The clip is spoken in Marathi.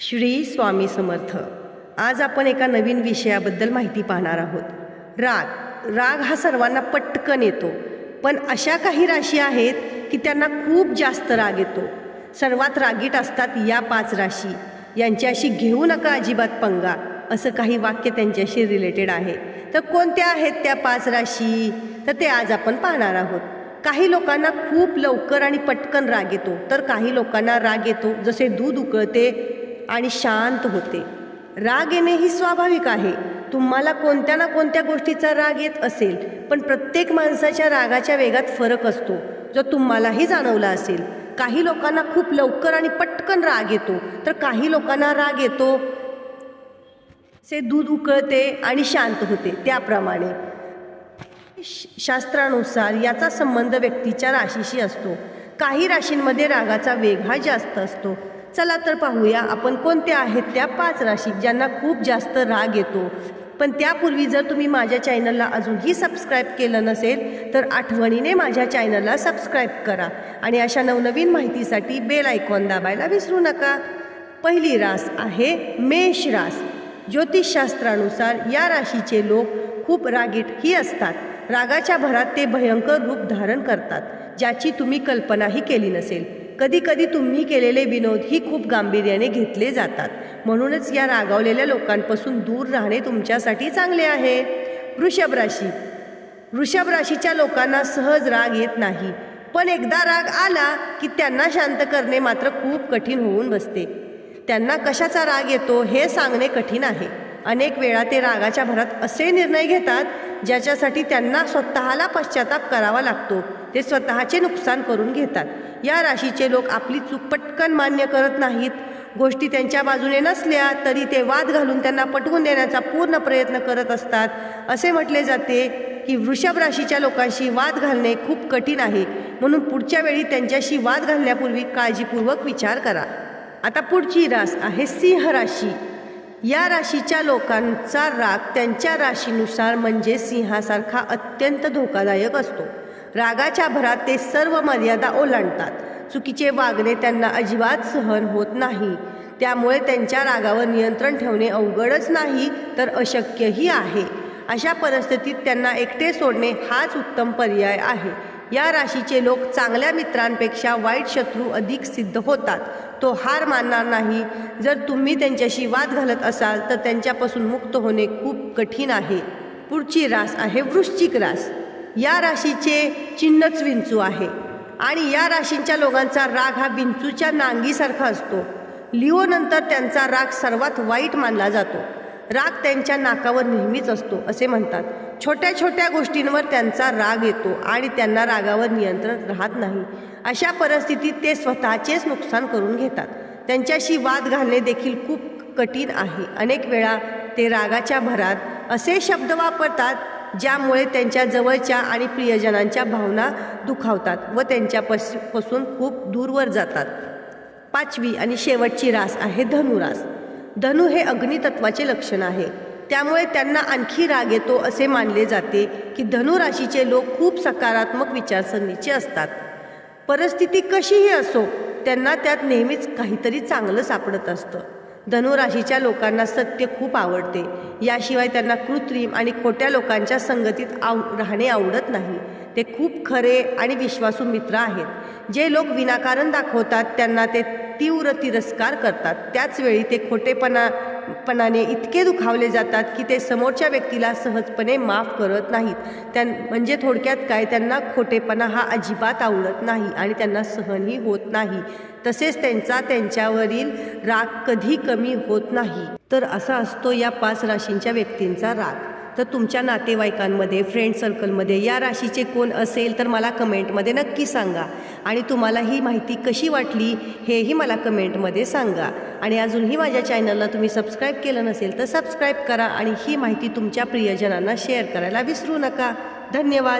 श्री स्वामी समर्थ आज आपण एका नवीन विषयाबद्दल माहिती पाहणार आहोत. राग. राग हा सर्वांना पटकन येतो पण अशा काही राशी आहेत की त्यांना खूप जास्त राग येतो. सर्वात रागीट असतात या पाच राशी. यांच्याशी घेऊ नका अजिबात पंगा असं काही वाक्य त्यांच्याशी रिलेटेड आहे. तर कोणत्या आहेत त्या पाच राशी? तर ते आज आपण पाहणार आहोत. काही लोकांना खूप लवकर आणि पटकन राग येतो तर काही लोकांना राग येतो जसे दूध उकळते आणि शांत होते. राग येणे ही स्वाभाविक आहे. तुम्हाला कोणत्या ना कोणत्या गोष्टीचा राग येत असेल पण प्रत्येक माणसाच्या रागाच्या वेगात फरक असतो जो तुम्हालाही जाणवला असेल. काही लोकांना खूप लवकर आणि पटकन राग येतो तर काही लोकांना राग येतो से दूध उकळते आणि शांत होते. त्याप्रमाणे श- शास्त्रानुसार याचा संबंध व्यक्तीच्या राशीशी असतो. काही राशींमध्ये रागाचा वेग हा जास्त असतो. चला तर पाहूया आपण कोणत्या आहेत त्या पाच राशी ज्यांना खूप जास्त राग येतो. पण त्यापूर्वी जर तुम्ही माझ्या चॅनलला अजूनही सबस्क्राईब केलं नसेल तर आठवणीने माझ्या चॅनलला सबस्क्राईब करा आणि अशा नवनवीन माहितीसाठी बेल आयकॉन दाबायला विसरू नका. पहिली रास आहे मेष रास. ज्योतिषशास्त्रानुसार या राशीचे लोक खूप रागीट ही असतात. रागाच्या भरात ते भयंकर रूप धारण करतात ज्याची तुम्ही कल्पनाही केली नसेल. कधी कधी तुम्ही केलेले विनोद ही खूप गांभीर्याने घेतले जातात. म्हणूनच या रागावलेल्या लोकांपासून दूर राहणे तुमच्यासाठी चांगले आहे. वृषभ राशी. वृषभ राशीच्या लोकांना सहज राग येत नाही. पण एकदा राग आला की त्यांना शांत करणे मात्र खूप कठीण होऊन बसते. त्यांना कशाचा राग येतो हे सांगणे कठीण आहे. अनेक वेळा ते रागाच्या भरात असे निर्णय घेतात ज्याच्यासाठी त्यांना स्वतःला पश्चाताप करावा लागतो. ते स्वतःचे नुकसान करून घेतात. या राशीचे लोक आपली चूक पटकन मान्य करत नाहीत. गोष्टी त्यांच्या बाजूने नसल्या तरी ते वाद घालून त्यांना पटवून देण्याचा पूर्ण प्रयत्न करत असतात. असे म्हटले जाते की वृषभ राशीच्या लोकांशी वाद घालणे खूप कठीण आहे. म्हणून पुढच्या वेळी त्यांच्याशी वाद घालण्यापूर्वी काळजीपूर्वक विचार करा. आता पुढची रास आहे सिंह राशी. या राशीच्या लोकांचा राग त्यांच्या राशीनुसार म्हणजे सिंहासारखा अत्यंत धोकादायक असतो. रागाच्या भरात ते सर्व मर्यादा ओलांडतात. चुकीचे वागणे त्यांना अजिबात सहन होत नाही. त्यामुळे त्यांच्या रागावर नियंत्रण ठेवणे अवघडच नाही तर अशक्यही आहे. अशा परिस्थितीत त्यांना एकटे सोडणे हाच उत्तम पर्याय आहे. या राशीचे लोक चांगल्या मित्रांपेक्षा वाईट शत्रू अधिक सिद्ध होतात. तो हार मानणार नाही. जर तुम्ही त्यांच्याशी वाद घालत असाल तर त्यांच्यापासून मुक्त होणे खूप कठीण आहे. पुढची रास आहे वृश्चिक रास. या राशीचे चिन्हच विंचू आहे. आणि या राशींच्या लोकांचा राग हा विंचूच्या नांगीसारखा असतो. लिओनंतर त्यांचा राग सर्वात वाईट मानला जातो. राग त्यांच्या नाकावर नेहमीच असतो असे म्हणतात. छोट्या छोट्या गोष्टींवर त्यांचा राग येतो आणि त्यांना रागावर नियंत्रण राहत नाही. अशा परिस्थितीत ते स्वतःचेच नुकसान करून घेतात. त्यांच्याशी वाद घालणे देखील खूप कठीण आहे. अनेक वेळा ते रागाच्या भरात असे शब्द वापरतात ज्यामुळे त्यांच्या जवळच्या आणि प्रियजनांच्या भावना दुखावतात व त्यांच्यापासपासून खूप दूरवर जातात. पाचवी आणि शेवटची रास आहे धनुरास. धनु हे अग्नितत्वाचे लक्षण आहे. त्यामुळे त्यांना आणखी राग येतो असे मानले जाते की धनुराशीचे लोक खूप सकारात्मक विचारसरणीचे असतात. परिस्थिती कशीही असो त्यांना त्यात नेहमीच काहीतरी चांगलं सापडत असतं. धनुराशीच्या लोकांना सत्य खूप आवडते. याशिवाय त्यांना कृत्रिम आणि खोट्या लोकांच्या संगतीत आव राहणे आवडत नाही. ते खूप खरे आणि विश्वासू मित्र आहेत. जे लोक विनाकारण दाखवतात त्यांना ते तीव्र तिरस्कार करतात. त्याचवेळी ते खोटेपणा पणाने इतके दुखावले जातात की ते समोरच्या व्यक्तीला सहजपणे माफ करत नाहीत. त्यां म्हणजे थोडक्यात काय? त्यांना खोटेपणा हा अजिबात आवडत नाही आणि त्यांना सहनही होत नाही. तसेच त्यांचा त्यांच्यावरील राग कधी कमी होत नाही. तर असा असतो या पाच राशींच्या व्यक्तींचा राग. तर तुमच्या नातेवाईकांमध्ये फ्रेंड सर्कलमध्ये या राशीचे कोण असेल तर मला कमेंटमध्ये नक्की सांगा. आणि तुम्हाला ही माहिती कशी वाटली हेही मला कमेंटमध्ये सांगा. आणि अजूनही माझ्या चॅनलला तुम्ही सबस्क्राईब केलं नसेल तर सबस्क्राईब करा आणि ही माहिती तुमच्या प्रियजनांना शेअर करायला विसरू नका. धन्यवाद.